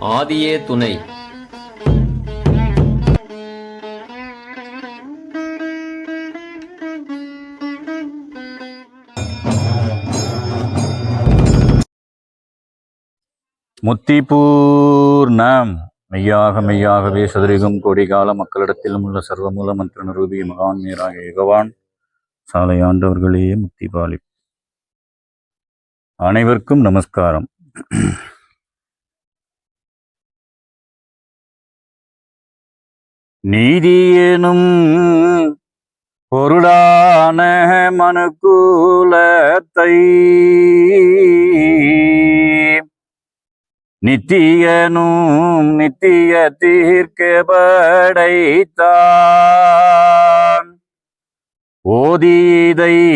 ஆதியே துணை. முத்திபூர்ணம். மெய்யாக மெய்யாகவே சதுரிகம் கோடிகால மக்களிடத்திலும் உள்ள சர்வமூல மந்திர நிரூபி மகான் நீராக யகவான் சாலை ஆண்டவர்களே முத்தி பாலி அனைவருக்கும் நமஸ்காரம். நீதி பொருளான மனுக்கூலத்தை. நித்தியனும் நித்திய தீர்க்க படைத்தான் ஓதீதை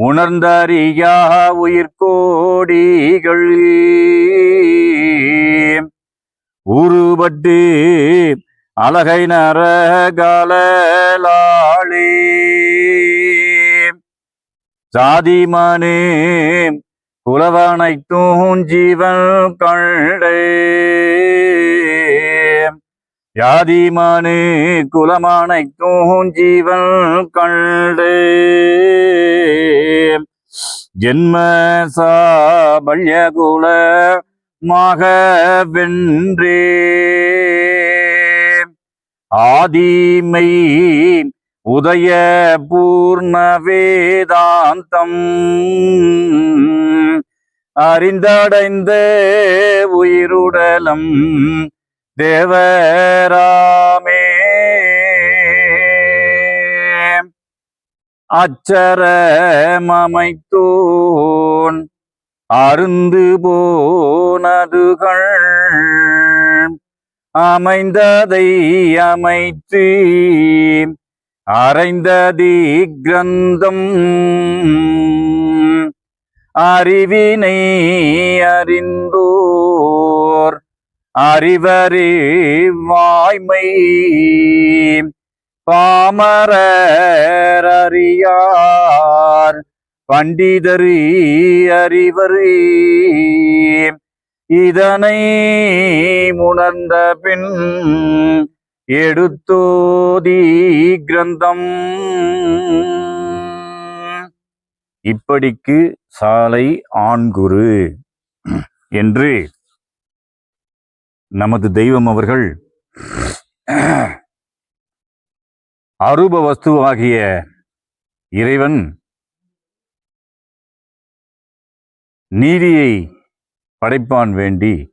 உணர்ந்தறியா உயிர்கோடிகள் உருபட்டு அழகை நரகலாளே சாதிமனு குலவனைத்தும் ஜீவன் கண்டே. யாதிமனு குலமானைத்தும் ஜீவன் கண்டே. ஜென்ம சாபல்ய குல மாக வென்றே ஆதிமை உதய பூர்ண வேதாந்தம். அறிந்தடைந்த உயிருடலம் தேவராமே. அச்சரமமைத்தோன் அருந்து போனதுகள் அமைந்ததை அமைத்து அறைந்ததி கிரந்தம் அறிவினை அறிந்தோர். அறிவறி வாய்மை பாமரர் அறியார் பண்டிதரி அறிவரி. இதனை உணர்ந்த பின் எடுத்தோதி கிரந்தம். இப்படிக்கு சாலை ஆண்குரு என்று நமது தெய்வம் அவர்கள் அரூப வஸ்துவாகிய இறைவன் நீதியை படைப்பான் வேண்டி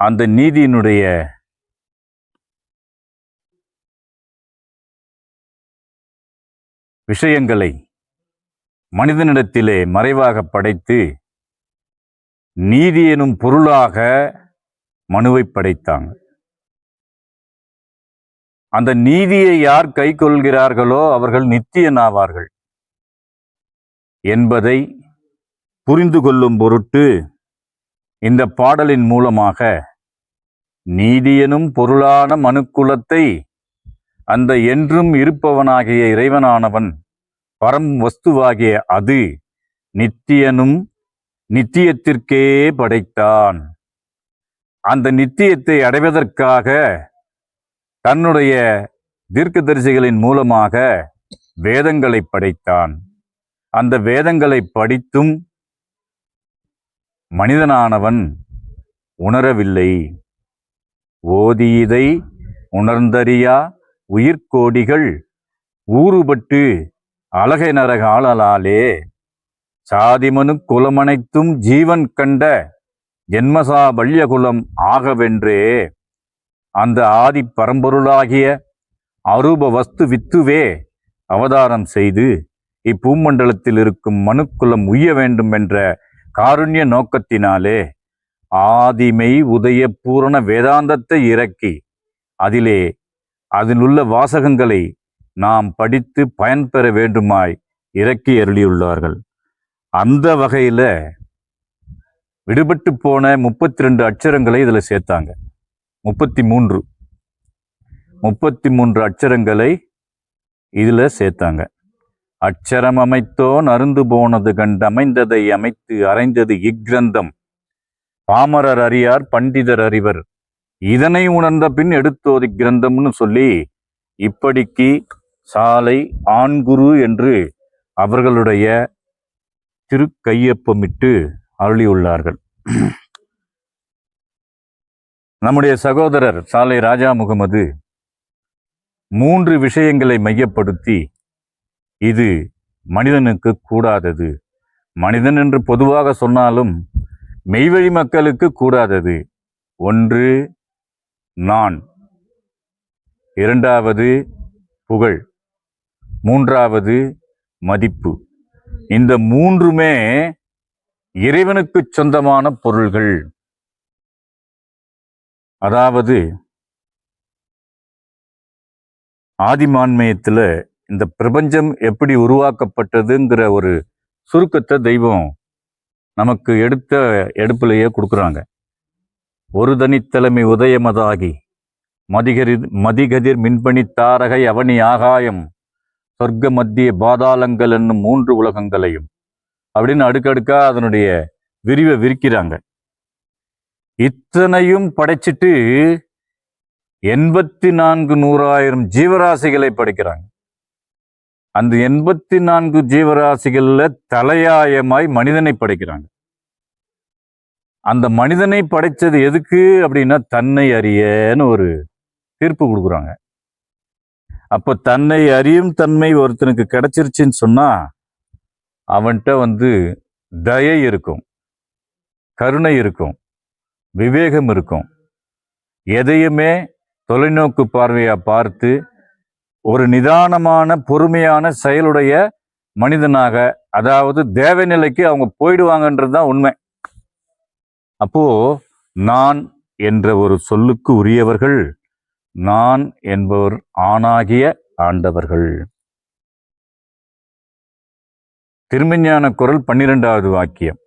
அந்த நீதியினுடைய விஷயங்களை மனிதனிடத்திலே மறைவாக படைத்து நீதி எனும் பொருளாக மனுவை படைத்தாங்க. அந்த நீதியை யார் கை கொள்கிறார்களோ அவர்கள் நித்தியனாவார்கள் என்பதை புரிந்து கொள்ளும் பொருட்டு இந்த பாடலின் மூலமாக நீதியனும் பொருளான மனுக்குலத்தை அந்த என்றும் இருப்பவனாகிய இறைவனானவன் பரம் வஸ்துவாகிய அது நித்தியனும் நித்தியத்திற்கே படைத்தான். அந்த நித்தியத்தை அடைவதற்காக தன்னுடைய தீர்க்கதரிசிகளின் மூலமாக வேதங்களை படைத்தான். அந்த வேதங்களை படித்தும் மனிதனானவன் உணரவில்லை. ஓதியதை உணர்ந்தறியா உயிர்கோடிகள் ஊறுபட்டு அழகை நரக ஆளலாலே. சாதிமனு குலமனைத்தும் ஜீவன் கண்ட ஜென்மசா பல்யகுலம் ஆகவென்றே. அந்த ஆதி பரம்பொருளாகிய அரூப வஸ்து வித்துவே அவதாரம் செய்து இப்பூமண்டலத்தில் இருக்கும் மனுக்குலம் உய்ய வேண்டும் என்ற காருண்ய நோக்கத்தினாலே. ஆதிமை உதய பூரண வேதாந்தத்தை இறக்கி அதிலே அதிலுள்ள வாசகங்களை நாம் படித்து பயன்பெற வேண்டுமாய் இறக்கி அருளியுள்ளார்கள். அந்த வகையில் விடுபட்டு போன முப்பத்தி ரெண்டு அட்சரங்களை இதில் சேர்த்தாங்க. முப்பத்தி மூன்று முப்பத்தி மூன்று அட்சரங்களை இதில் சேர்த்தாங்க. அட்சரம் அமைத்தோன் அருந்து போனது கண்டு அமைந்ததை அமைத்து அறைந்தது இக்கிரந்தம். பாமரர் அறியார் பண்டிதர் அறிவர். இதனை உணர்ந்த பின் எடுத்தோதி கிரந்தம்னு சொல்லி இப்படிக்கு சாலை ஆண்குரு என்று அவர்களுடைய திருக்கையொப்பமிட்டு அருளியுள்ளார்கள். நம்முடைய சகோதரர் சாலை ராஜா முகமது மூன்று விஷயங்களை மையப்படுத்தி இது மனிதனுக்கு கூடாதது. மனிதன் என்று பொதுவாக சொன்னாலும் மெய்வழி மக்களுக்கு கூடாதது ஒன்று நான். இரண்டாவது புகழ். மூன்றாவது மதிப்பு. இந்த மூன்றுமே இறைவனுக்கு சொந்தமான பொருள்கள். அதாவது ஆதிமான்மயத்தில் இந்த பிரபஞ்சம் எப்படி உருவாக்கப்பட்டதுங்கிற ஒரு சுருக்கத்தை தெய்வம் நமக்கு எடுத்த எடுப்பிலேயே கொடுக்குறாங்க. ஒரு தனித்தலைமை உதயமதாகி மதிகரி மதிகதிர் மின்பணி தாரகை அவனி ஆகாயம் சொர்க்க மத்திய பாதாளங்கள் என்னும் மூன்று உலகங்களையும் அப்படின்னு அடுக்கடுக்கா அதனுடைய விரிவை விரிக்கிறாங்க. இத்தனையும் படைச்சிட்டு எண்பத்தி நான்கு நூறாயிரம் ஜீவராசிகளை படைக்கிறாங்க. அந்த எண்பத்தி நான்கு ஜீவராசிகள்ல தலையாயமாய் மனிதனை படைக்கிறாங்க. அந்த மனிதனை படைச்சது எதுக்கு அப்படின்னா தன்னை அறியன்னு ஒரு தீர்ப்பு கொடுக்குறாங்க. அப்ப தன்னை அறியும் தன்மை ஒருத்தனுக்கு கிடைச்சிருச்சுன்னு சொன்னா அவன்கிட்ட வந்து தயை இருக்கும் கருணை இருக்கும் விவேகம் இருக்கும். எதையுமே தொலைநோக்கு பார்வையா பார்த்து ஒரு நிதானமான பொறுமையான செயலுடைய மனிதனாக அதாவது தேவநிலைக்கு அவங்க போயிடுவாங்கன்றது தான் உண்மை. அப்போ நான் என்ற ஒரு சொல்லுக்கு உரியவர்கள் நான் என்பவர் ஆணாகிய ஆண்டவர்கள். திருமஞான குரல் பன்னிரெண்டாவது வாக்கியம்.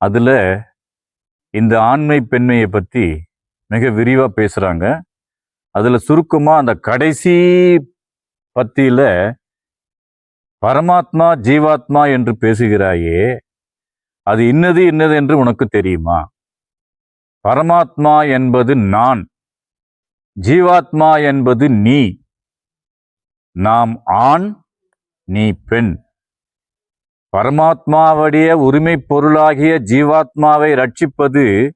அதில் இந்த ஆண்மை பெண்மையை பற்றி மிக விரிவாக பேசுகிறாங்க அதில் சுருக்கமாக அந்த கடைசி பத்தியில் பரமாத்மா ஜீவாத்மா என்று பேசுகிறாயே அது இன்னது இன்னது என்று உனக்கு தெரியுமா? பரமாத்மா என்பது நான் ஜீவாத்மா என்பது நீ நாம் ஆண் நீ பெண். பரமாத்மாவுடைய உரிமை பொருளாகிய ஜீவாத்மாவை ரட்சிப்பது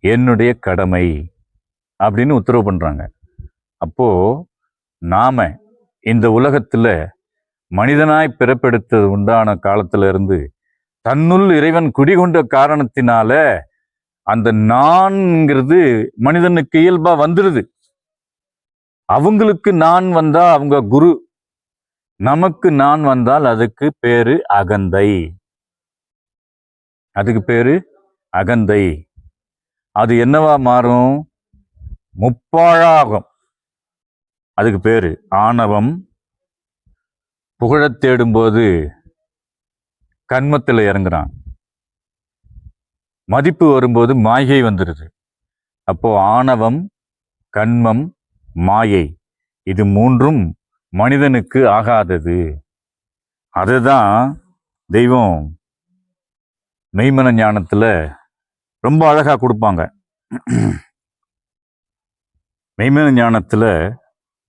என்னுடைய கடமை. அப்படின்னு உத்தரவு பண்ணுறாங்க அப்போது நாம் இந்த உலகத்தில் மனிதனாய் பிறப்பெடுத்தது உண்டான காலத்திலிருந்து தன்னுள் இறைவன் குடிகொண்ட காரணத்தினால அந்த நான்ங்கிறது மனிதனுக்கு இயல்பா வந்துடுது அவங்களுக்கு நான் வந்தா அவங்க குரு நமக்கு நான் வந்தால் அதுக்கு பேரு அகந்தை. அதுக்கு பேரு அகந்தை. அது என்னவா மாறும்? முப்பாழாகும். அதுக்கு பேர் ஆணவம். புகழத் தேடும்போது கண்மத்தில் இறங்குறான். மதிப்பு வரும்போது மாயை வந்துடுது அப்போ ஆணவம் கண்மம் மாயை இது மூன்றும் மனிதனுக்கு ஆகாதது. அதுதான் தெய்வம் மெய்மன ஞானத்தில் ரொம்ப அழகாக கொடுப்பாங்க. மெய்மன ஞானத்தில்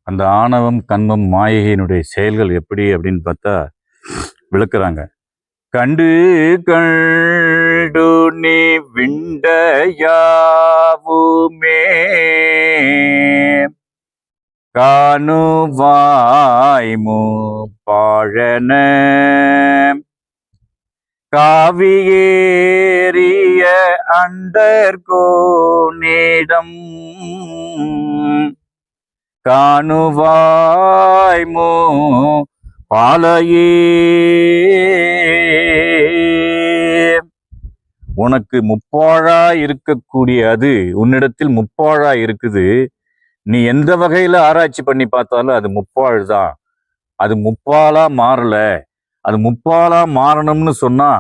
அந்த ஆணவம் கண்மம் மாயையினுடைய செயல்கள் எப்படி அப்படின்னு பார்த்தா விளக்குறாங்க. கண்டு கண்டு நீ விண்டயாவுமே. காணுவாய்மு பாழன. காவியேறிய அண்டர்கோனிடம் காணுவாய்மோ பாலையே. உனக்கு முப்பாழா இருக்கக்கூடிய அது உன்னிடத்தில் முப்பாழா இருக்குது. நீ எந்த வகையில ஆராய்ச்சி பண்ணி பார்த்தாலும் அது முப்பாழ் தான். அது முப்பாலா மாறல. அது முப்பாலா மாறணும்னு சொன்னா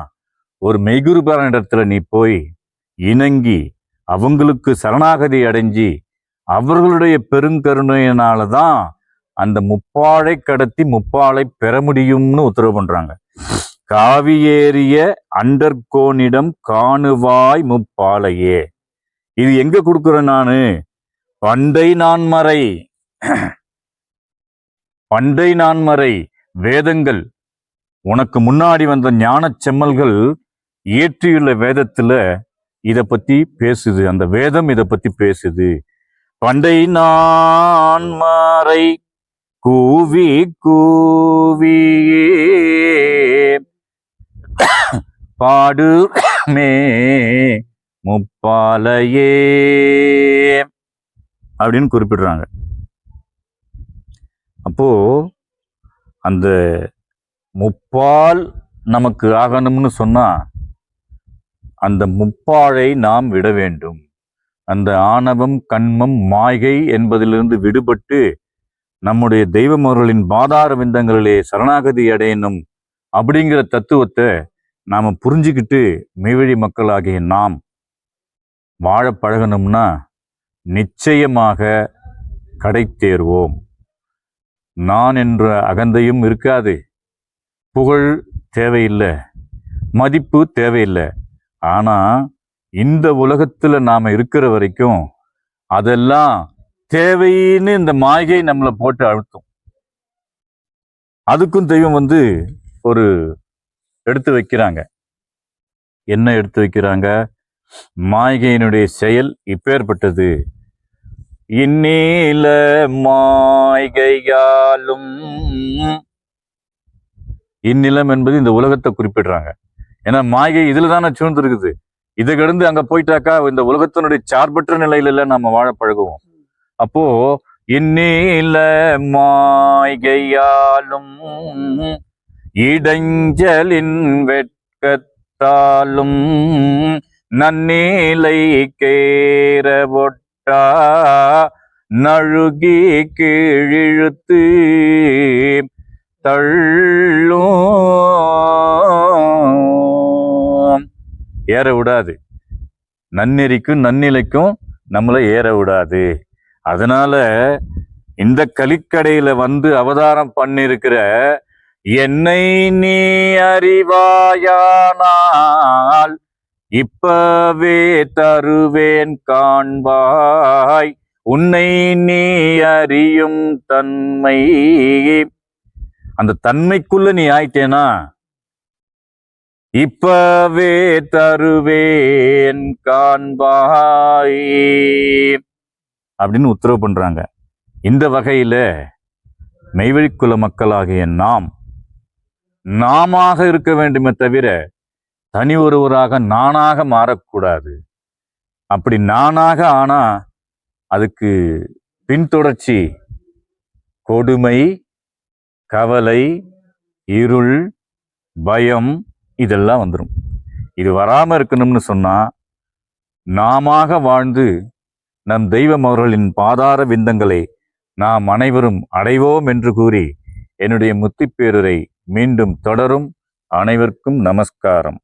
ஒரு மெய்குருபாரனிடத்துல நீ போய் இணங்கி அவங்களுக்கு சரணாகதி அடைஞ்சி அவர்களுடைய பெருங்கருணையினால தான் அந்த முப்பாளை கடத்தி முப்பாளை பெற முடியும்னு உத்தரவு பண்றாங்க. காவியேறிய அண்டர்கோனிடம் காணுவாய் முப்பாலையே. இது எங்க கொடுக்குறேன் நானு? பண்டை நான்மறை. பண்டை நான்மறை வேதங்கள் உனக்கு முன்னாடி வந்த ஞானச் செம்மல்கள் இயற்றியுள்ள வேதத்தில் இதை பற்றி பேசுது. அந்த வேதம் இதை பற்றி பேசுது. பண்டை நான்மறை கூவி கூவியே. பாடுமே முப்பாலையே. அப்படின்னு குறிப்பிடுறாங்க. அப்போ அந்த முப்பால் நமக்கு ஆகணும்னு சொன்னா அந்த முப்பாழை நாம் விட வேண்டும். அந்த ஆணவம் கண்மம் மாய்கை என்பதிலிருந்து விடுபட்டு நம்முடைய தெய்வமவர்களின் பாதார விந்தங்களிலே சரணாகதி அடையணும் அப்படிங்கிற தத்துவத்தை நாம் புரிஞ்சுக்கிட்டு மெய்வழி மக்களாகிய நாம் வாழ பழகணும்னா நிச்சயமாக கடை தேர்வோம் நான் என்ற அகந்தையும் இருக்காது. புகழ் தேவையில்லை மதிப்பு தேவையில்லை. ஆனால் இந்த உலகத்தில் நாம் இருக்கிற வரைக்கும் அதெல்லாம் தேவைன்னு இந்த மாயை நம்மளை போட்டு அழுத்தும். அதுக்கும் தெய்வம் வந்து ஒரு எடுத்து வைக்கிறாங்க. என்ன எடுத்து வைக்கிறாங்க? மாய்கையினுடைய செயல் இப்பேற்பட்டது. இந்நீல மாய்கையாலும் இந்நிலம் என்பது இந்த உலகத்தை குறிப்பிடுறாங்க. ஏன்னா மாயை இதில் தானே சூழ்ந்துருக்குது. இதை கடந்து அங்கே போயிட்டாக்கா இந்த உலகத்தினுடைய சார்பற்ற நிலையில நம்ம வாழ பழகுவோம். அப்போ இந்நீல மாய்கையாலும் இடைஞ்சலின் வெட்கத்தாலும் நன்னீலை கேரவொட்டா நழுகி கீழிழுத்து தள்ளும். ஏற விடாது. நன்னெறிக்கும் நன்னிலைக்கும் நம்மளை ஏற விடாது. அதனால இந்த கலிக்கடையில வந்து அவதாரம் பண்ணிருக்கிற என்னை நீ அறிவாயானால் இப்பவே தருவேன் காண்பாய். உன்னை நீ அறியும் தன்மை அந்த தன்மைக்குள்ள நீ ஆயிட்டேனா? இப்பவே தருவேன் காண்பாய் அப்படின்னு உத்தரவு பண்றாங்க. இந்த வகையில மெய்வழிக்குல மக்களாகிய நாம் நாமாக இருக்க வேண்டுமே தவிர தனி ஒருவராக நானாக மாறக்கூடாது. அப்படி நானாக ஆனா அதுக்கு பின்தொடர்ச்சி கொடுமை கவலை இருள் பயம் இதெல்லாம் வந்துடும் இது வராமல் இருக்கணும்னு சொன்னால் நாமாக வாழ்ந்து நம் தெய்வம் அவர்களின் பாதார விந்தங்களை நாம் அனைவரும் அடைவோம் என்று கூறி என்னுடைய முத்திப்பேருரை மீண்டும் தொடரும். அனைவருக்கும் நமஸ்காரம்.